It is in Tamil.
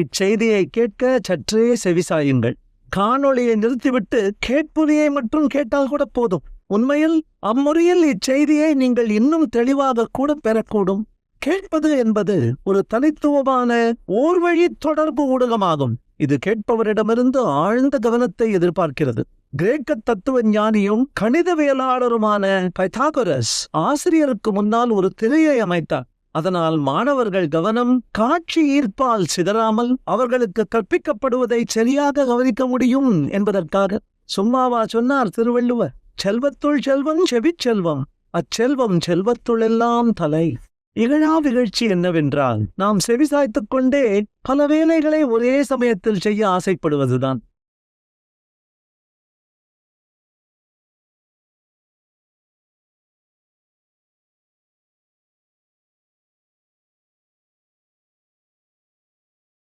இச்செய்தியை கேட்க சற்றே செவிசாயுங்கள். காணொளியை நிறுத்திவிட்டு கேட்புலியை மட்டும் கேட்டால் கூட போதும். உண்மையில் அம்முறையில் இச்செய்தியை நீங்கள் இன்னும் தெளிவாக கூட பெறக்கூடும். கேட்பது என்பது ஒரு தனித்துவமான ஓர்வழி தொடர்பு ஊடகமாகும். இது கேட்பவரிடமிருந்து ஆழ்ந்த கவனத்தை எதிர்பார்க்கிறது. கிரேக்க தத்துவ ஞானியும் கணிதவியலாளருமான பைத்தாகரஸ் ஆசிரியருக்கு முன்னால் ஒரு திரையை அமைத்தார். அதனால் மாணவர்கள் கவனம் காட்சி ஈர்ப்பால் சிதறாமல் அவர்களுக்கு கற்பிக்கப்படுவதை சரியாக கவனிக்க முடியும் என்பதற்காக சும்மாவா சொன்னார் திருவள்ளுவர். செல்வத்துள் செல்வம் செவிச் செல்வம் அச்செல்வம் செல்வத்துளெல்லாம் தலை. இகழா விகழ்ச்சி என்னவென்றால் நாம் செவிசாய்த்துக் கொண்டே பல வேலைகளை ஒரே சமயத்தில் செய்ய ஆசைப்படுவதுதான்.